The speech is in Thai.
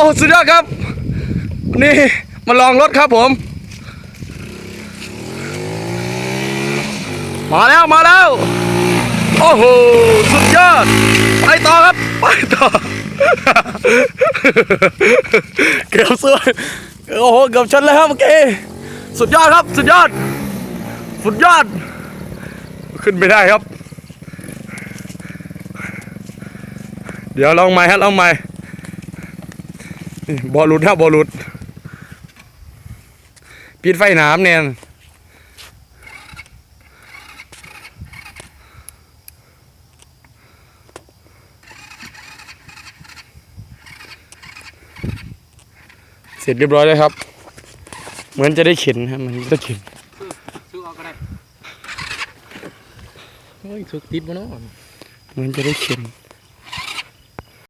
อ้สุดยอดครับ นี่มาลองรถครับผม มาแล้วมาแล้ว โอ้โห สุดยอด ไปต่อครับ ไปต่อ เกือบสวยโอ้โห เกือบชนแล้วครับเมื่อกี้ สุดยอดครับ สุดยอด สุดยอด ขึ้นไม่ได้ครับ เดี๋ยวลองใหม่ฮะลองใหม่ บอลลุดครับบอลลุด ปิดไฟหนามเนี่ยเสร็จเรียบร้อยแล้วครับ เหมือนจะได้เข็นครับมันจะเข็นซื้อเอาก็ได้เฮ้ยถูกติดมาเนาะเหมือนจะได้เข็น